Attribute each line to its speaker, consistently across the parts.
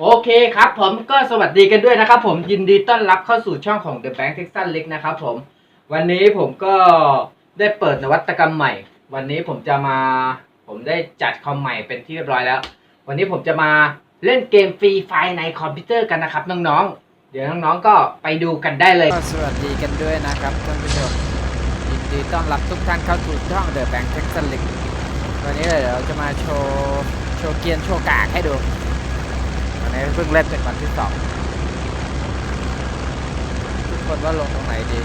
Speaker 1: โอเคครับผมก็สวัสดีกันด้วยนะครับผมยินดีต้อนรับเข้าสู่ช่องของ The Bank Texas League นะครับผมวันนี้ผมก็ได้เปิดนวัตกรรมใหม่ วันนี้ผมจะมา ผมได้จัดคอมใหม่เป็นที่เรียบร้อยแล้ว วันนี้ผมจะมาเล่นเกมฟรีไฟในคอมพิวเตอร์กันนะครับน้องๆ เดี๋ยวน้องๆก็ไปดูกันได้เลย
Speaker 2: ก็สวัสดีกันด้วยนะครับท่านผู้ชมยินดีต้อนรับทุกท่านเข้าสู่ช่อง The Bank t e x a n League วันนี้เดี๋ยวเราจะมาโชว์โชว์เกียร์โชว์กากให้ดู วันนี้เพิ่งเล่นเป็นวันที่สองทุกคนว่าลงตรงไหนดี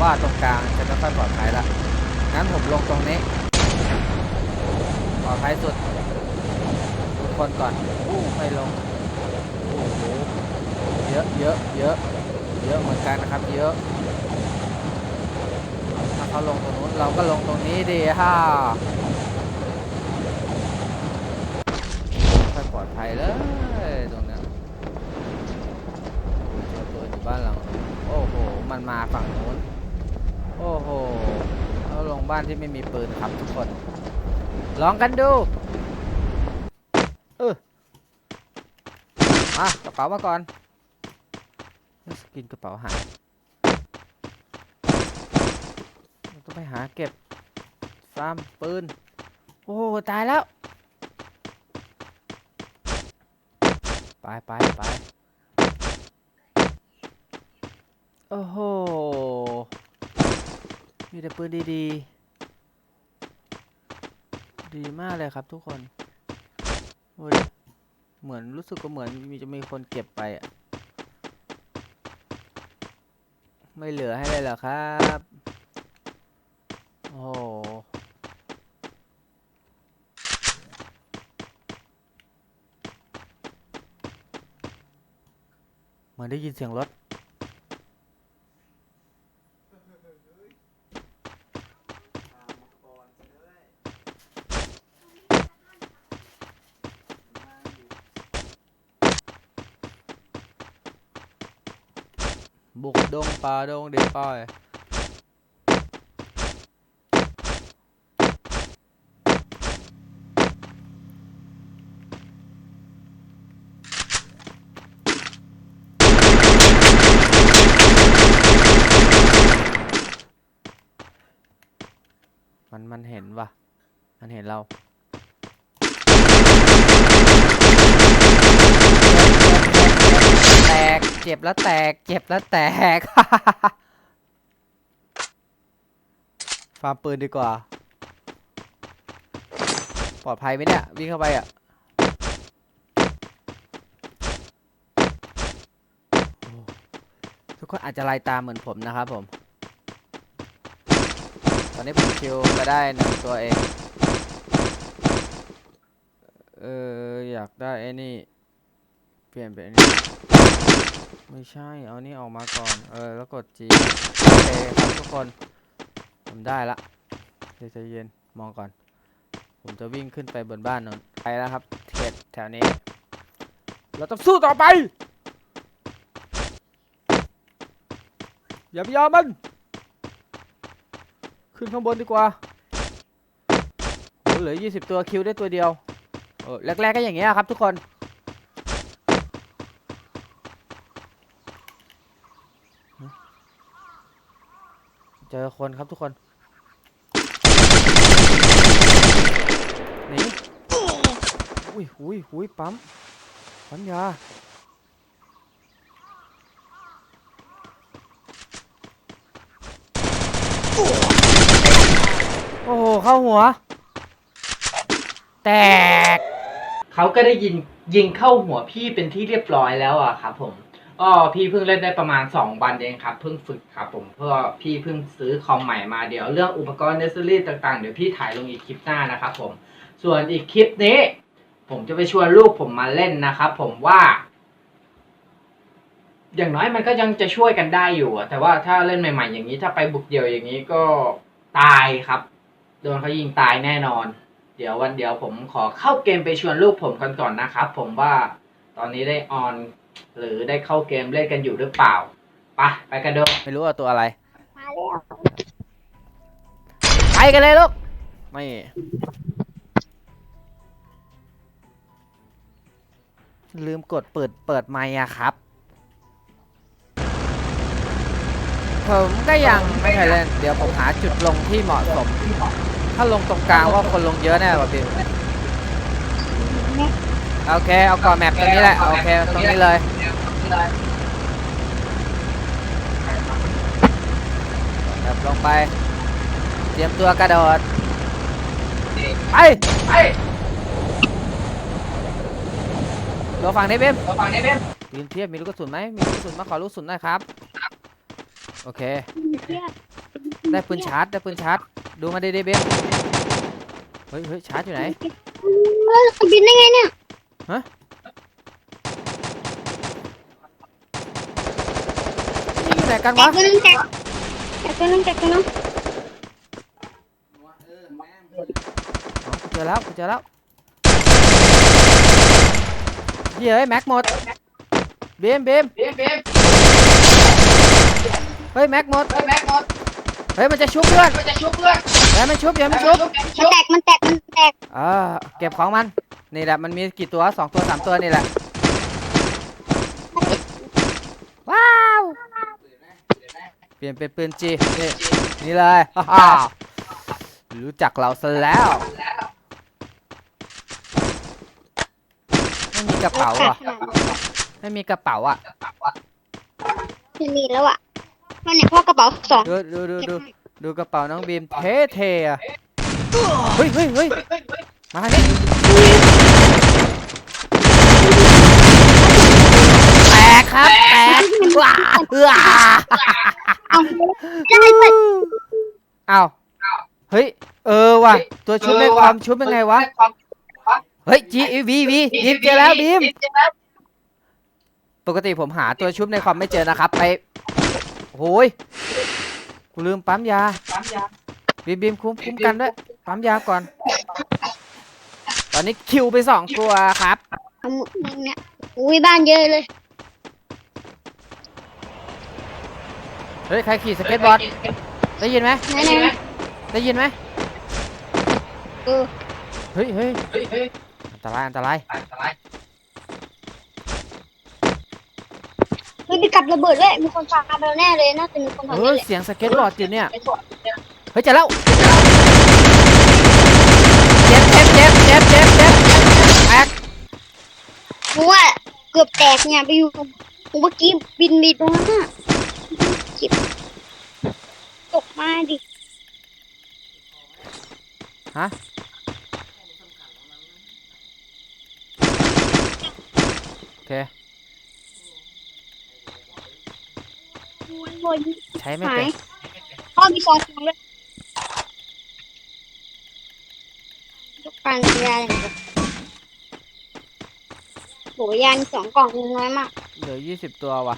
Speaker 2: ว่าตรงกลางจะไม่ค่อยปลอดภัยละงั้นผมลงตรงนี้ ปลอดภัยสุด ทุกคนก่อนอู้ไม่ลงโอ้โหเยอะเยอะเยอะเยอะเหมือนกันนะครับ เยอะถ้าเขาลงตรงนู้นเราก็ลงตรงนี้ดีฮ่าค่อยปลอดภัยเลยตรงเนี้ยเจอตัวอยู่บ้านหลังนู้นโอ้โห มันมาฝั่งนู้น โอ้โหเราลงบ้านที่ไม่มีปืนครับทุกคน ลองกันดูเออมากระเป๋ามาก่อนสกินกระเป๋าหายต้องไปหาเก็บฟาร์มปืน โอ้โหตายแล้ว ไปไปไป โอ้โห มีแต่ปืนดีๆ ดีมากเลยครับทุกคนโอ้ยเหมือนรู้สึกก็เหมือนมีจะมีคนเก็บไปอะ ไม่เหลือให้เลยเหรอครับ โอ้โหเหมือนได้ยินเสียงรถ บุกดงป่าดงเด็กป้อยมันมันเห็นว่ะ มันเห็นเรา แตก เจ็บแล้วแตก เจ็บแล้วแตก ฟาร์มปืนดีกว่า ปลอดภัยไหมเนี่ย วิ่งเข้าไปอะทุกคนอาจจะไล่ตามเหมือนผมนะครับผม ตอนนี้ผมคิวก็ได้หนึ่งตัวเอง เอออยากได้ไอ้นี่ เปลี่ยนเป็นไอ้นี่ ไม่ใช่ เอานี่ออกมาก่อน เออ แล้วกด G โอเคครับทุกคนผมได้ละเดี๋ยวใจเย็น มองก่อน ผมจะวิ่งขึ้นไปบนบ้านนนไปแล้วครับ เขตแถวนี้ เราต้องสู้ต่อไป อย่าไปยอมมัน ขึ้นข้างบนดีกว่าเหลือ 20 ตัวคิวได้ตัวเดียว เออ แรก ๆ ก็อย่างเงี้ยครับทุกคน เจอคนครับทุกคนหนีอุ้ยอุ้ยอุ้ยปั๊มปั๊มยาโอ้โหเข้าหัว แตก
Speaker 1: เขาก็ได้ยินยิงเข้าหัวพี่เป็นที่เรียบร้อยแล้วอะครับผม อ๋อพี่เพิ่งเล่นได้ประมาณ 2 วันเองครับ เพิ่งฝึกครับผมเพื่อพี่เพิ่งซื้อคอมใหม่มาเดี๋ยวเรื่องอุปกรณ์เนสซอรี่ต่างๆ เดี๋ยวพี่ถ่ายลงอีกคลิปหน้านะครับผม ส่วนอีกคลิปนี้ ผมจะไปชวนลูกผมมาเล่นนะครับผมว่า อย่างน้อยมันก็ยังจะช่วยกันได้อยู่ แต่ว่าถ้าเล่นใหม่ ๆ อย่างนี้ ถ้าไปบุกเดี่ยวอย่างนี้ก็ตายครับ โดนเขายิงตายแน่นอน เดี๋ยววันเดียวผมขอเข้าเกมไปชวนลูกผมกันก่อนนะครับผมว่าตอนนี้ได้ออน หรือได้เข้าเกมเล่นกันอยู่หรือเปล่าไปไปกันดู
Speaker 2: ไม่รู้ว่าตัวอะไร
Speaker 3: มาแล้ว
Speaker 2: ไปกันเลยลูก ไม่ ลืมกดเปิดเปิดไมค์อะครับ ผมก็ยังไม่เคยเล่น เดี๋ยวผมหาจุดลงที่เหมาะสม ถ้าลงตรงกลางว่าคนลงเยอะแน่กว่าบิม โอเค เอาก่อนแมปตรงนี้แหละ โอเค ตรงนี้เลย แบบลงไป เตรียมตัวกระโดด ไป
Speaker 1: ไป
Speaker 2: รอฝั่งนี้เบม
Speaker 1: เราฟังได้ไหม
Speaker 2: ยืนเทียบ มีลูกกระสุนไหม มีลูกกระสุนมาขอลูกกระสุนหน่อยครับ โอเค ได้ปืนชาร์จ ได้ปืนชาร์จ ดูมาดีดีๆเบมเฮ้ยเฮ้ยชาร์จอยู่ไหน
Speaker 3: เออบินได้ไงเนี่ย
Speaker 2: นี่อยู่ไหนกัน
Speaker 3: แต
Speaker 2: วะ
Speaker 3: กตัวนึงแตกแตกตัวนึงแตกตัวนึง
Speaker 2: อ๋อกูเจอแล้วกูเจอแล้วเฮ้ยแม็กหมดเบมเบม
Speaker 1: เบมเบม
Speaker 2: เฮ้ยแม็กหมด
Speaker 1: เฮ้ยแม็กหมด
Speaker 2: เฮ้ยมันจะชุบเพื่อน
Speaker 1: มันจะชุบเพื่อน
Speaker 2: อย่ามันชุบอย่ามันชุบ
Speaker 3: มันแตกมันแตกมันแตก
Speaker 2: เออเก็บของมัน นี่แหละมันมีกี่ตัวสองตัวสามตัวนี่แหละ ว้าว เปลี่ยนเป็นปืนจีนี่นี่เลยฮ่าฮ่ารู้จักเราซะแล้วไม่มีกระเป๋าอะไม่มีกระเป๋าอะ
Speaker 3: จะมีแล้วอะมันเนี่ยพ่อกระเป๋าสอง
Speaker 2: ดูดูดูดูดูกระเป๋าน้องบีมเท่เท่อะเฮ้ยเฮ้ยเฮ้ยมาทางนี้แตก ครับแตกว้าว้า
Speaker 3: เอาได้ไป
Speaker 2: อ้าวเฮ้ย เออว่ะ ตัวชุบในความชุบเป็นไงวะ เฮ้ย G V V บีมเจอแล้วบีมปกติผมหาตัวชุบในความไม่เจอนะครับ ไปโอ้ยกูลืมปั๊มยา
Speaker 1: ปั๊มยา
Speaker 2: บีมบีมคุ้มคุ้มกันด้วยปั๊มยาก่อน ตอนนี้คิวไปสองตัวครับ
Speaker 3: เอาหมดมึงเนี่ยอุ้ยบ้านเยอะเลย
Speaker 2: เฮ้ยใครขี่สเก็ตบอร์ดได้ยินไหม
Speaker 3: ไหนไหน
Speaker 2: ได้ยินไหม
Speaker 3: เออ
Speaker 2: เฮ้ยเฮ้ย
Speaker 1: เฮ้ยเฮ้ย
Speaker 2: อันตรายอันตราย
Speaker 1: อันตราย
Speaker 3: เฮ้ยไปกลับระเบิดด้วยมีคนพาไปแล้วแน่เลยน่าจะมีคน
Speaker 2: เอ
Speaker 3: ทำ
Speaker 2: อ
Speaker 3: แน่เลย
Speaker 2: เสียงสเก็ตบอร์ดอยู่เนี่ย
Speaker 1: ไอ้สวดเนี่ย
Speaker 2: เฮ้ยเจะแล้วเจ็บเจ็บเจ็บเจ็บเจ็บเจ็บแตก
Speaker 3: กูว่าเกือบแตกเนี่ยไปอยู่กูเมื่อกี้บินมีตรงนั้น น่ะจิบตกมาดิ
Speaker 2: โอเค
Speaker 3: โอ้ย
Speaker 2: ใช้ไม่
Speaker 3: หา
Speaker 2: เป็
Speaker 3: ย
Speaker 2: น
Speaker 3: พ่อมีซองทองด้วยยกการยาอย่างเดียวโหยานสองกล่องน้อยมาก
Speaker 2: เหลือยี่สิบตัวว่ะ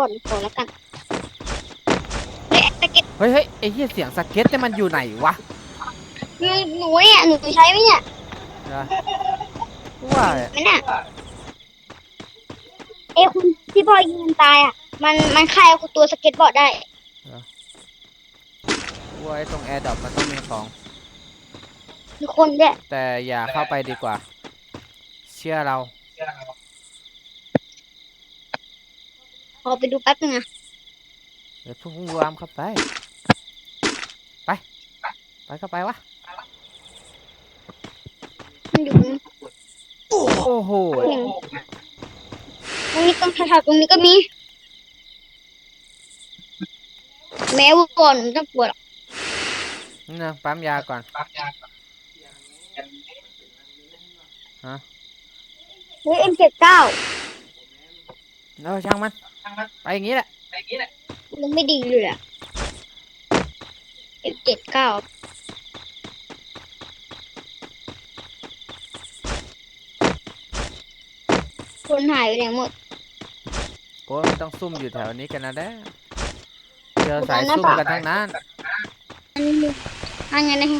Speaker 3: บ่นโผแล้วกันเฮ้ยตะเก็บ
Speaker 2: เฮ้ยเฮ้ยไอ้เหี้ยเสียงสเก็ตเนี่ยมันอยู่ไหนวะ
Speaker 3: หนูหนูเนี่ยหนูใช้ไหมเนี่ย
Speaker 2: นะว่า
Speaker 3: ไม่น่ะเอ้คุณที่พ่อยิงมันตายอะ มันมันคลายตัวสเก็ตบอร์ดได้
Speaker 2: ว่าไอ้ตรงแอร์ดรอปมันต้องมีของ
Speaker 3: มีคนด้วย
Speaker 2: แต่อย่าเข้าไปดีกว่า เชื่อเรา
Speaker 3: ขอไปดูแป๊บนึงนะ
Speaker 2: เดี๋ยวพุ่งวามเข้าไป ไป ไปเข้าไปวะ
Speaker 3: มันอยู่ตรงนี้
Speaker 2: โอ้โห
Speaker 3: ตรงนี้ตรงแถวๆตรงนี้ก็มี แม้ว่าก่อนมันจะปวดหรอก
Speaker 2: นี่นะปั๊มยาก่อน
Speaker 1: ปั๊มยา
Speaker 3: เฮ้ยเอ็มเจ็ดเก้า
Speaker 2: เออช่างมัน
Speaker 1: ทางมัน
Speaker 2: ไปอย่างนี้แหละ
Speaker 1: ไปอย่างนี้แหละ
Speaker 3: มันไม่ดีเลยอะเอ็มเจ็ดเก้าคนหายไปไหนหมด
Speaker 2: โอ้ยมันต้องซุ่มอยู่แถวนี้กันนะเด้อเจอสายซุ่มกันทั้งนั้น
Speaker 3: อันนี้อันนี้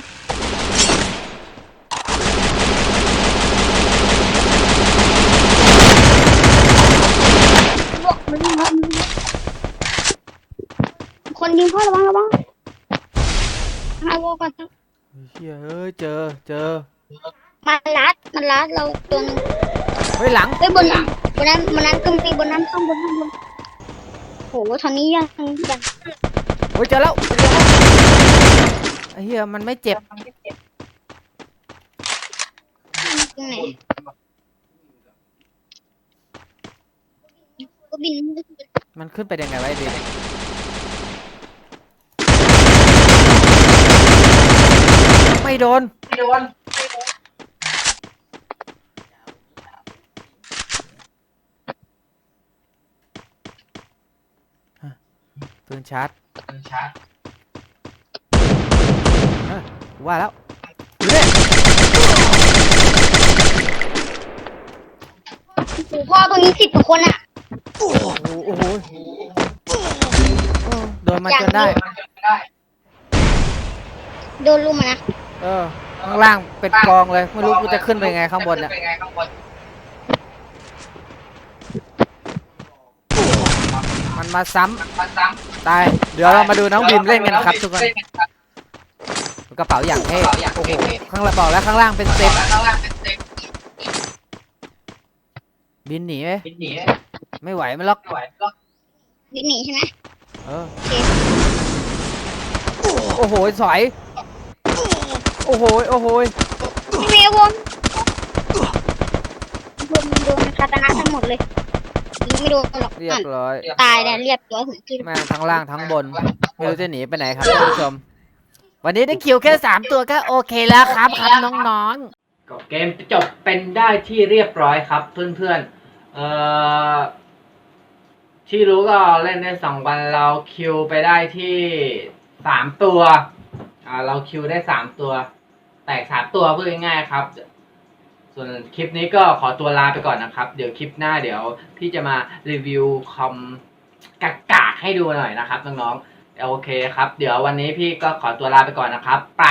Speaker 3: นะบอกมันมันคนยิงพ่อระวังระวังหาวัวก่อน
Speaker 2: เฮ้ยเฮ้ยเจอเจอ
Speaker 3: มันรัดมันรัดเราตัวนึง
Speaker 2: เฮ้ยหลัง
Speaker 3: เอ้ยบนบนนั้นบนนั้นก็มีบนนั้นข้างบนข้างบนโหทางนี้ยังยัง
Speaker 2: เฮ้ยเจอแล้วไอ้เหี้ยมันไม่เจ็บ
Speaker 3: ตรงไหน ก็บิน
Speaker 2: มันขึ้นไปได้ไงวะไอ้ดิไม่โดน
Speaker 1: ไม่โดน
Speaker 2: ปืนชาร์จ
Speaker 1: มันชาร์จ
Speaker 2: กูว่าแล้วอยู่เนี่ย
Speaker 3: โหพ่อตัวนี้สิบกว่าคนอะ
Speaker 2: โอ้โหโอ้โหเออโดนมาจนได้
Speaker 1: มันจะได้
Speaker 3: โดนลุมอะนะ
Speaker 2: เออ ข้างล่างเป็นกองเลยไม่รู้กูจะขึ้นไปไงข้างบนเนี่ยมันมาซ้ำตาย เดี๋ยวเรามาดูน้องบีมเล่นกันครับทุกคนกระเป๋าอย่างเท่โอ้โหข้างล่างบอกแล้วข้างล่างเป็นเซฟบินหนีไหม ไม่ไหวไม่ล็อก
Speaker 1: ไม่ไหวก็
Speaker 3: บินหนีใช่ไหม
Speaker 2: เออโอ้โหสอยโอ้โหโอ้โห
Speaker 3: พี่เมย์วนโดนโดนคาตานะทั้งหมดเลยยิงไม่โดนหรอก
Speaker 2: เรียบ
Speaker 3: อะ
Speaker 2: ร้อย
Speaker 3: ตายแล้วเรียบร้อยหัวขึ้น
Speaker 2: แม่งทั้งล่างทั้งบนไม่รู้จะหนีไปไหนครับท่านผู้ชม วันนี้ได้คิวแค่สามตัวก็โอเคแล้วครับครับน้อง
Speaker 1: ก็เกมจบเป็นได้ที่เรียบร้อยครับเพื่อนๆเอ่อ ที่รู้ก็เล่นได้สองวันเราคิวไปได้ที่สามตัว อ่าเราคิวได้สามตัว แตกสามตัวเพูดง่ายๆครับ ส่วนคลิปนี้ก็ขอตัวลาไปก่อนนะครับ เดี๋ยวคลิปหน้าเดี๋ยวพี่จะมารีวิวคอมกากาให้ดูหน่อยนะครับน้องๆโอเคครับ เดี๋ยววันนี้พี่ก็ขอตัวลาไปก่อนนะครับไป